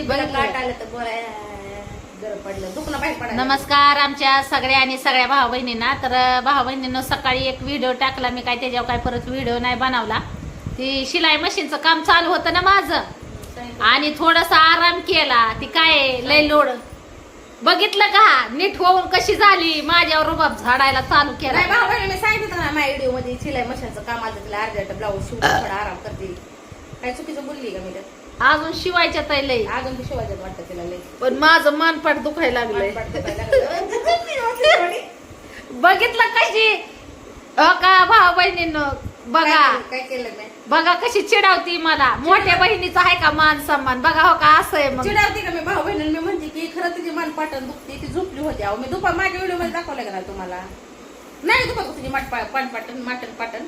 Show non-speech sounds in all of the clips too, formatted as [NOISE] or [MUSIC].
जिभेला बघितलं. काट आलं तर बोलाय गरम पडलं दुखणं बाहेर पडायला नमस्कार आमच्या सगळ्या आणि सगळ्या भाऊ बहिणींना तर भाऊ बहिणीनं सकाळी एक व्हिडिओ टाकला. मी काय त्याच्यावर काय परत व्हिडिओ नाही बनवला. ती शिलाई मशीनचं काम चालू होतं ना माझं. आणि थोडासा आराम केला. ती काय लय लोड. बघितलं का? नीट होऊन कशी झाली? माझ्यावर रुबाब झाडायला चालू केला. भाऊ सांगितलं ना माझ्या व्हिडिओमध्ये शिलाई मशीनचं काम आलं तिला अर्धा ब्लाऊज शिवून थोडा आराम करते. काय चुकीचं बोलली का मी अजून शिवायच्या ताई लय अजून ती शिवायच्यात वाटतं तिला लई. पण माझं मनपाट दुखायला लागलंय. बघितलं कशी? हो का भाऊ बहिणीनं? बघा. काय- केलं? मी बघा कशी चिडावती मला. मोठ्या बहिणीचा आहे का मान सन्मान? बघा हो का असं आहे मग. चिडावते का मी? भाऊ बहिणी मी म्हणते की खरं तिची मान पाटण दुखते ती झोपली होती अहो. मी दुपार माझ्या व्हिडिओमध्ये दाखवलं का नाही तुम्हाला? नाही का तुझी माट पान पाटण माटण पाटण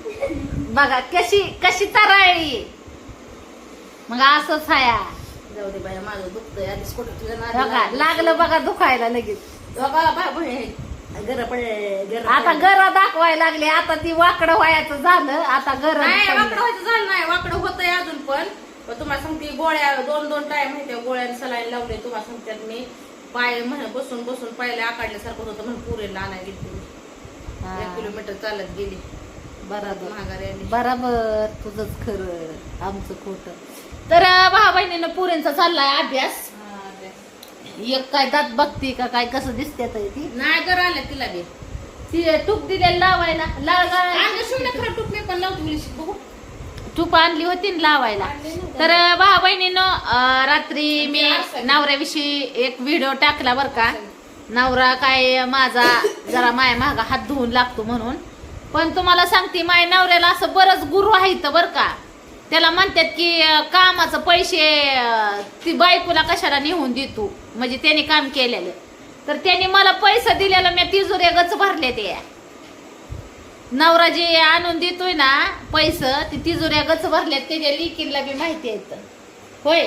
बघा कशी कशी तराळी मग असंच हाया. जाऊ दे बाया माझं दुखतंय. आधी स्कूटर तुझ्या नादी बघा लागली. लागलं बघा दुखायला लगेच. बघा घर पडे घर आता गर दाखवायला लागले. आता ती वाकडं व्हायचं झालं आता नाही वाकडं व्हायचं झालं नाही. वाकडं होतंय अजून पण. पण तुम्हाला सांगते गोळ्या दोन दोन टाइम माहिती गोळ्या सलाईन लावले. तुम्हाला सांगते मी पाय म्हण बसून बसून पायला आकाडल्यासारखं होतं म्हणून पुरेला आणायला गेली एक किलोमीटर चालत गेली. बरोबर. महागारी आली. बरोबर. तुझंच खरं. आमचं खोट. तर भाऊ बहिणीनं पुरींचा चाललाय अभ्यास. एक काय दात बघती का काय कसं दिसते ती. नाही घर आल्या तिला बी. ती टूप दिलेली लावायला शिवलं खरं टूप मी पण लावतो बघू. टूप आणली होती ना लावायला. तर भाऊ बहिणीनं रात्री मी नवऱ्याविषयी एक व्हिडिओ टाकला बर का. नवरा काय माझा जरा माया मागा हात धुवून लागतो म्हणून. पण तुम्हाला सांगते माय नवऱ्याला असं बरंच गुरु आहेत बर का. त्याला म्हणतात की अं, कामाचं पैसे अं, ती बायकोला कशाला नेऊन देतो म्हणजे त्याने काम केलेलं. तर त्याने मला पैसा दिलेला मी तिजोऱ्या गच भरले ते. नवरा जे आणून देतोय ना पैसे ती तिजोऱ्या गच भरल्यात त्याच्या लिकीला बी माहिती आहेत. होय?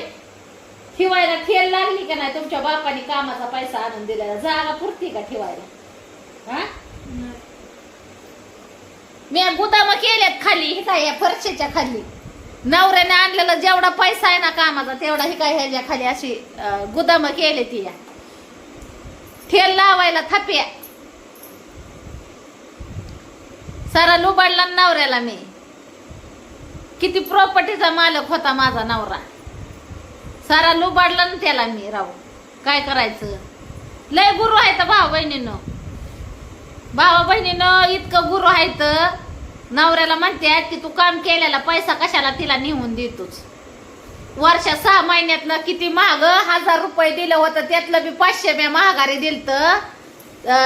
ठेवायला ठेल लागली का नाही? तुमच्या बापाने कामाचा पैसा आणून दिलेला. जागा पुरती का ठेवायला? हा? मी गुदाम केल्यात खाली हे काय या फरशीच्या खाली. नवऱ्याने आणलेला जेवढा पैसा आहे ना कामाचा तेवढा ही काय ह्याच्या खाली अशी गुदाम केले ती या. ठेल लावायला थप्या सारा लुबाडला ना नवऱ्याला मी. किती प्रॉपर्टीचा मालक होता माझा नवरा. सारा लुबाडला ना त्याला मी राहू काय करायचं? लय गुरु तर भाऊ बहिणीनं भावा बहिणीनं इतकं गुरु तर नवऱ्याला म्हणते की तू काम केलेला पैसा कशाला तिला नेऊन देतोच वर्षा सहा महिन्यातनं किती महाग हजार रुपये दिलं होतं त्यातलं बी पाचशे मी महागारी दिलत.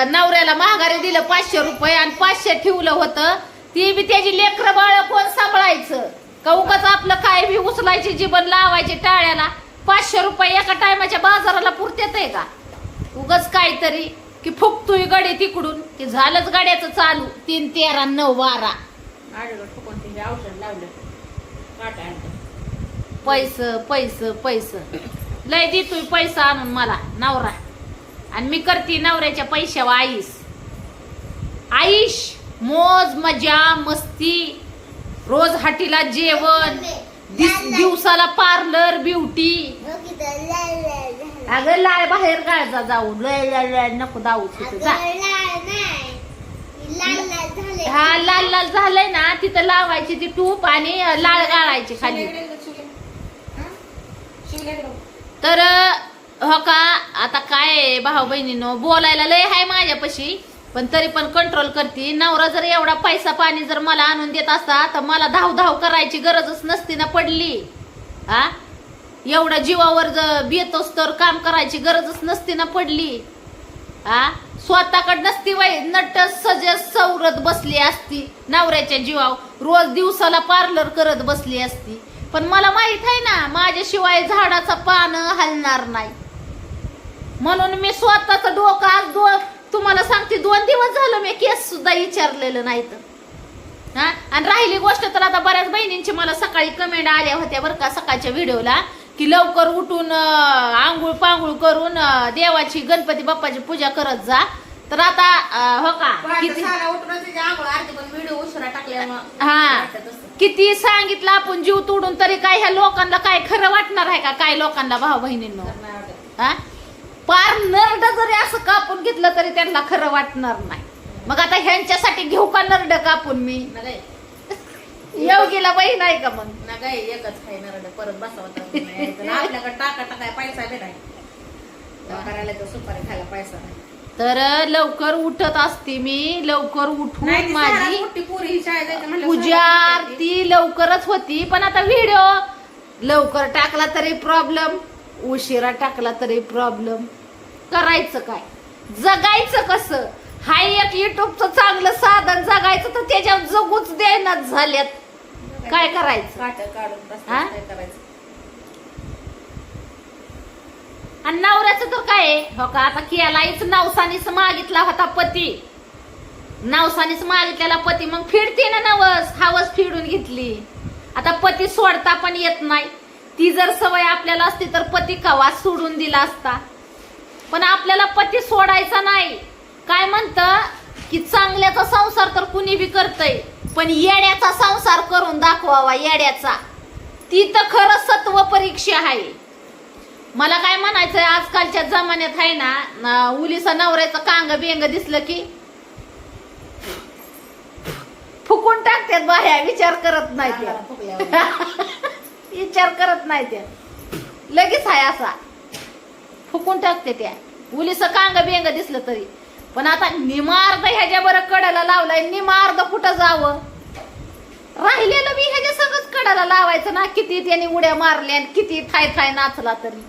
नवऱ्याला महागारी दिलं पाचशे रुपये आणि पाचशे ठेवलं होतं. ती बी त्याची लेकरं बाळ कोण सांभाळायचं? का उगाच आपलं काय बी उचलायची जीवन लावायची टाळ्याला? पाचशे रुपये एका टायमाच्या बाजाराला पुरतेत आहे का? उगाच काहीतरी की फुकतोय गाडी तिकडून की झालंच गाड्याचं चालू तीन तेरा नऊ बारा. आडलं ठोकून तिने औषध लावलं? काटा पैस पैस पैस. लय देतोय पैसा आणून मला नवरा. आणि मी करते नवऱ्याच्या पैशावर आईस. आईश मोज मजा मस्ती रोज हाटीला जेवण दिस- दिवसाला पार्लर ब्युटी. अगं लाय बाहेर गाळजा जाऊ. लय लय लय नको जाऊ तिथं. जा. हा लाल लाल झालंय ना तिथं लावायची ती टूप आणि लाळ गाळायची खाली. तर हो का आता काय भाऊ बहिणीनो बोलायला लय हाय माझ्यापाशी पण तरी पण कंट्रोल करते. नवरा जर एवढा पैसा पाणी जर मला आणून देत असता तर मला धाव धाव करायची गरजच नसती ना पडली. हा एवढा जीवावर जर बेतोस तर काम करायची गरजच नसती ना पडली. हा स्वतःकडे नसती वय नट सज सवरत बसली असती. नवऱ्याच्या जीवावर रोज दिवसाला पार्लर करत बसली असती. पण मला माहीत आहे ना माझ्याशिवाय झाडाचा पान हलणार नाही. म्हणून मी स्वतःच डोकं आज दो तुम्हाला सांगते दोन दिवस झालं मी केस सुद्धा विचारलेलं नाही तर हा? आणि राहिली गोष्ट तर आता बऱ्याच बहिणींची मला सकाळी कमेंट आल्या होत्या बरं का सकाळच्या व्हिडिओला की लवकर उठून आंघोळ पांघोळ करून देवाची गणपती बाप्पाची पूजा करत जा. तर आता हो का? किती हा. किती सांगितलं आपण जीव तोडून तरी काय ह्या लोकांना काय खरं वाटणार आहे का? काय लोकांना भाऊ बहिणींनो. हा? पार नरड जरी असं कापून घेतलं तरी त्यांना खरं वाटणार नाही. मग आता ह्यांच्यासाठी घेऊ का नरड कापून मी? योगीला बहीण आहे का मग? ना काय एकच नरड परत बसावं नाही आपल्याकडे टाका टाकाय पैसा बी नाही. करायला तर सुपारी खायला पैसा नाही. तर लवकर उठत असते मी लवकर नाही उठून माझी ही पूजा. आरती लवकरच होती पण आता व्हिडिओ लवकर टाकला तरी प्रॉब्लेम उशिरा टाकला तरी प्रॉब्लेम करायचं काय? जगायचं कसं? हाय एक युट्यूबचं चांगलं साधन जगायचं तर त्याच्यावर जगूच देण्यात झाल्यात. काय करायचं? काढून हा? रस्त्यात काय करायचं? आणि नवऱ्याचं तर काय आहे? हो का? आता केलाईच नवसानीच मागितला होता पती. नवसानीच मागितलेला पती. मग फिरते ना नवस. हवस फिरून घेतली. आता पती सोडता पण येत नाही. ती जर सवय आपल्याला असती तर पती कवा सोडून दिला असता? पण आपल्याला पती सोडायचा नाही. काय म्हणत? की चांगल्याचा संसार तर कुणी बी करतय पण येड्याचा संसार करून दाखवावा येड्याचा. ती तर खरं सत्व परीक्षा आहे. मला काय म्हणायचंय आजकालच्या जमान्यात आहे ना उलीसा नवऱ्याचं कांग बेंग दिसलं की फुकून टाकतात बाह्या विचार करत नाही त्या. [LAUGHS] विचार करत नाही त्या. लगेच आहे असा. फुकून टाकते त्या. उलीस कांग बेंग दिसलं तरी. पण आता निमार्द ह्याच्या बरं कडाला लावलाय निमार्द कुठं जावं? राहिलेलं मी ह्याच्या सगळंच कडाला लावायचं ना किती त्याने उड्या मारल्या आणि किती थाय थाय नाचला तरी.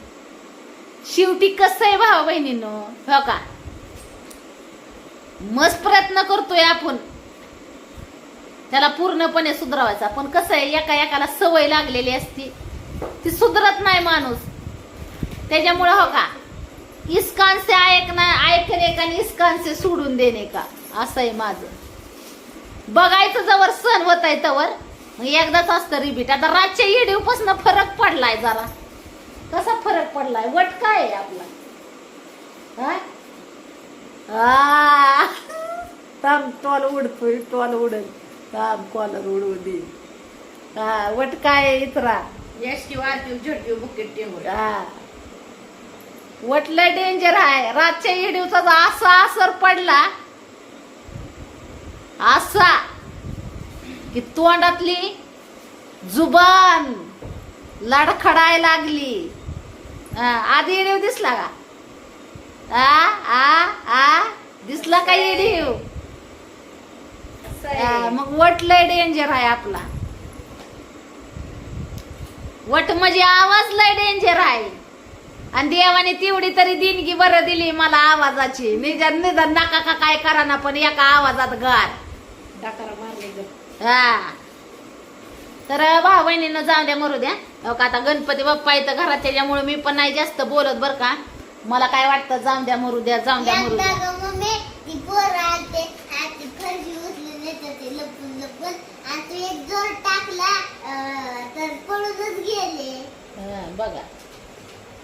शेवटी कसं आहे भावा बहिणीनं? हो का? मस्त प्रयत्न करतोय आपण. त्याला पूर्णपणे सुधरवायचा. पण कसं आहे एका एकाला सवय लागलेली असती. ती सुधरत नाही माणूस. त्याच्यामुळं हो का? इस्कान से ऐकना ऐकणे का इस्कान से सोडून देणे का? असं आहे माझं. बघायचं जवळ सण होत आहे तवर. मग एकदाच असतं रिपीट आता रातच्या येडीवपासून फरक पडलाय जरा. कसा फरक पडलाय? वट काय आहे आपला? हा? थांब टॉल उडतोय टॉल उडल. थांब कॉलर उडवू दे. हा वट काय इतरा यश किंवा झटकी बुकेट टेंगून हा. वटलं डेंजर आहे. रातच्या येडीवचा असा असर पडला. असा. की तोंडातली जुबान लडखडाय लागली. आधी येडीव दिसला का? आ आ आ दिसला का येडीव? मग वट लय डेंजर आहे आपला. वट म्हणजे आवाज लय डेंजर आहे. आणि देवाने तेवढी तरी देणगी बरं दिली मला आवाजाची. निदान निदान नका का काय करा ना पण एका आवाजात गार. डाकारा मारले ग. हा. तर भाऊ बहिणीनं जाऊ द्या मरू द्या. हो का आता गणपती बाप्पा इथं घरात त्याच्यामुळे मी पण नाही जास्त बोलत बर का. मला काय वाटतं जाऊ द्या मरू द्या जाऊ द्या मरू द्या. ग मम्मी ती पोरं आलते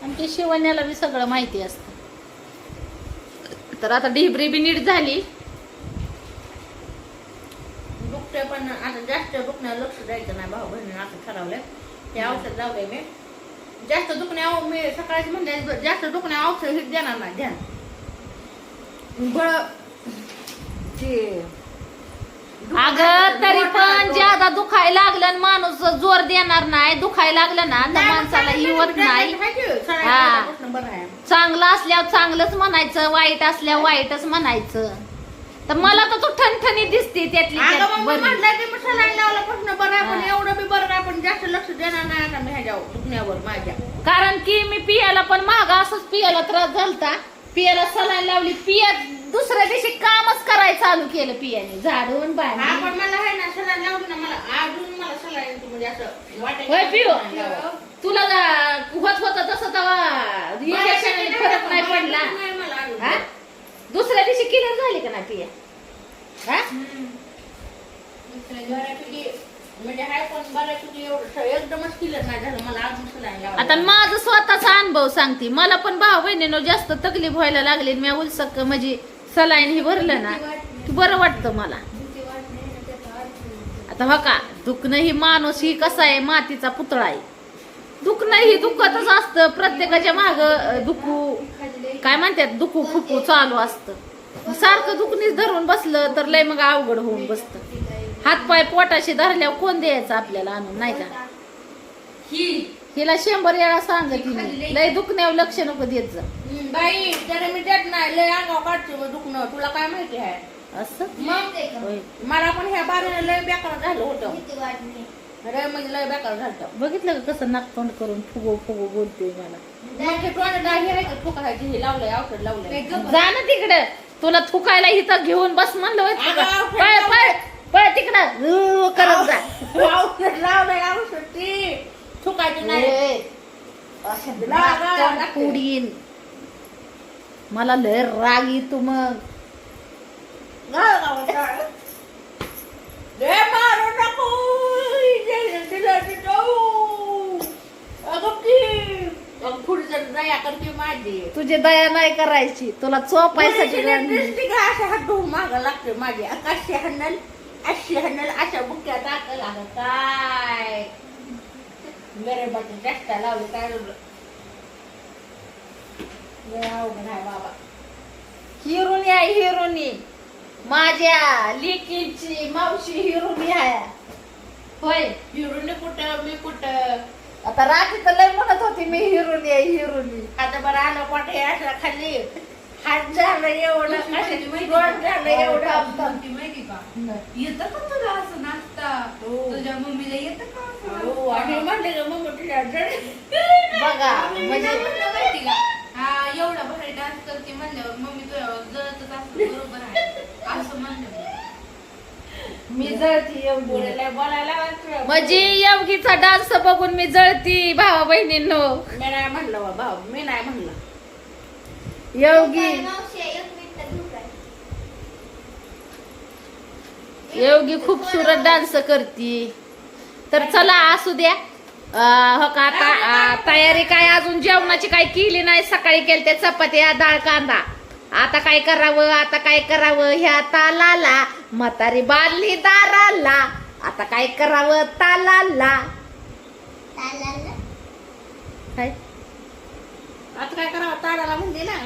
आणि ते शिवण्याला बी सगळं माहिती असतं. तर आता ढिबरी बी नीट झाली. दुखते पण आता जास्त दुखण्यावर लक्ष द्यायचं नाही भाऊ बहिणी असं ठरवलंय. हे औषध लावलंय मी. जास्त दुखण्या मी सकाळीच म्हणले जास्त दुखण्या औषध हे देणार नाही ध्यान. बळ ते अगं तरी पण ज्यादा दुखायला लागलं आणि माणूस जोर देणार नाही दुखायला लागलं ना तर माणसाला हिवत नाही हा. चांगलं असल्यावर चांगलंच म्हणायचं वाईट असल्यावर वाईटच म्हणायचं तर मला तर तू ठणठणी दिसते त्यातली त्यात मग बरी. मग पण. एवढं बी बरं पण जास्त लक्ष देणार नाही आता मी ह्याच्यावर दुखण्यावर माझ्या कारण की मी पियाला पण महाग असंच पियाला त्रास झालता पियाला सलाईन लावली पिया दुसऱ्या दिवशी कामच करायला चालू केलं पियाने. झाडून बाहेर पण मला आहे ना सलाईन लावली ना मला अजून मला सलाईन म्हणजे असं होय. तुला जा- होत होत तसं तेव्हा इंजेक्शन फरक नाही पडला. नाही मला अजून. हा? दुसऱ्या दिवशी क्लिअर झाली का नाही पिया? हा? बऱ्यापैकी म्हणजे आहे पण बऱ्यापैकी एवढं एकदमच क्लिअर नाही झालं. मला अजून आता माझं स्वतःचा अनुभव सांगते. मला पण भाऊ बहिणीनं जास्त तकलीफ व्हायला लागली मी उलसक म्हणजे सलाईन हे भरलं ना की बरं वाटतं मला. आता हो का दुखणं ही माणूस ही कसा आहे मातीचा पुतळा आहे. दुखणं ही दुखतच असतं. प्रत्येकाच्या माग दुखू काय म्हणतात दुखू फुकू चालू असतं. सारखं दुखणीच धरून बसलं तर लय मग अवघड होऊन बसतं. हातपाय पोटाशी धरल्यावर कोण द्यायचं आपल्याला आणून नाही का? हिला शंभर वेळा सांगत मी लय दुखण्यावर लक्ष नको देत जा. बाई मी देत नाही. लय अंगाव काढते मग दुखणं. तुला काय माहिती आहे? असं? होय. मला पण ह्या बारीने लय बेकार झालं होतं. लय म्हणजे लय बेकार झालं बघितलं का कसं नाकतोंड करून फुगो फुगो बोलते मला? मग तोंड फुकायची? हे लावलंय औषध लावलंय. जा ना तिकडं. तुला थुकायला इथं घेऊन बस म्हणलं का? पळ पळ पळ तिकडं. उ, करत जा. औषध लावलंय औषध ती नाही. ए. मला लय राग येतो मग. गावात. लय मारू नको. इथे तिथं. अगं ती माझी. तुझी दया नाही करायची तुला चोपायसाठी अशा हात धुवून मागं लागते माझी. आकाशी हन्नल अशी हन्नल अशा बुक्या टाकल अगं काय? गरीबाची चेष्टा लावली काय लय अवघड आहे बाबा. हिरुनी आहे हिरुनी. माझ्या लेकीची मावशी हिरुनी आहे. होय हिरून कुठं मी कुठं? आता राखी तर लय म्हणत होती मी हिरुनी आहे हिरुनी आता बरं आलं पोट हे असं खाली. हात झालं एवढं कशाची गोड झालं एवढं. माहिती का? येतं का तुला असं नाचता हो. तुझ्या मम्मीला येतं का असं हो, आणि? म्हणले का मग जड- बघा म्हणजे म्हणलं माहिती का? हा एवढा भारी डान्स करते म्हणल्यावर मम्मी तुझ्या जळतच असं बरोबर मी जळती एवढी. बोलायला. म्हणजे एवढीचा डान्स बघून मी जळती भावा बहिणींनो. मी नाही म्हणलं बा, भाऊ मी नाही म्हणलं. योगी योगी खूप सुरत डान्स करती. तर चला असू द्या. अं, हो का आता अं, तयारी काय अजून जेवणाची काय केली नाही? सकाळी केली त्या चपात्या डाळ कांदा. आता काय करावं आता काय करावं? ह्या तालाला म्हातारी बांधली दाराला. आता काय करावं? तालाला. काय? आता काय करावं? ताडाला म्हणली ना.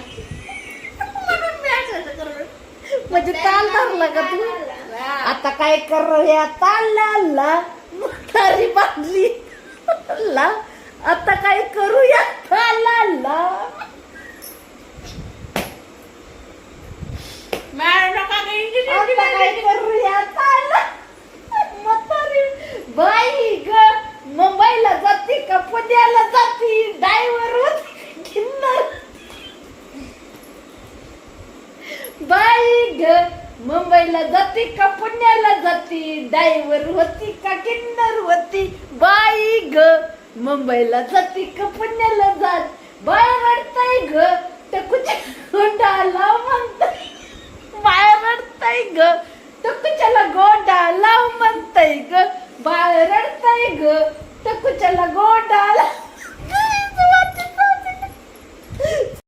म्हणून मी असं असं करत. म्हणजे ताल धरला का तू? आता काय करूया तालाला? म्हातारी बांधली ला आता काय करूया तालाला मॅडम नका का इंजिनियर आता काय करूया ताला म्हातारी बाई ग मुंबईला जाती का पुण्याला जाती? डायव्हर होती किन्नर? बाई ग मुंबईला जाती का पुण्याला जाती? डायव्हर होती का किन्नर होती? बाई ग मुंबईला जाती का पुण्याला जात? बाय रडताय ग टकुच्या गोंडाला म्हणताय? पाय रडताय ग. टकुच्याला गोडा लाव म्हणताय ग. बाळ रडताय ग. टकुच्याला गोडा लाव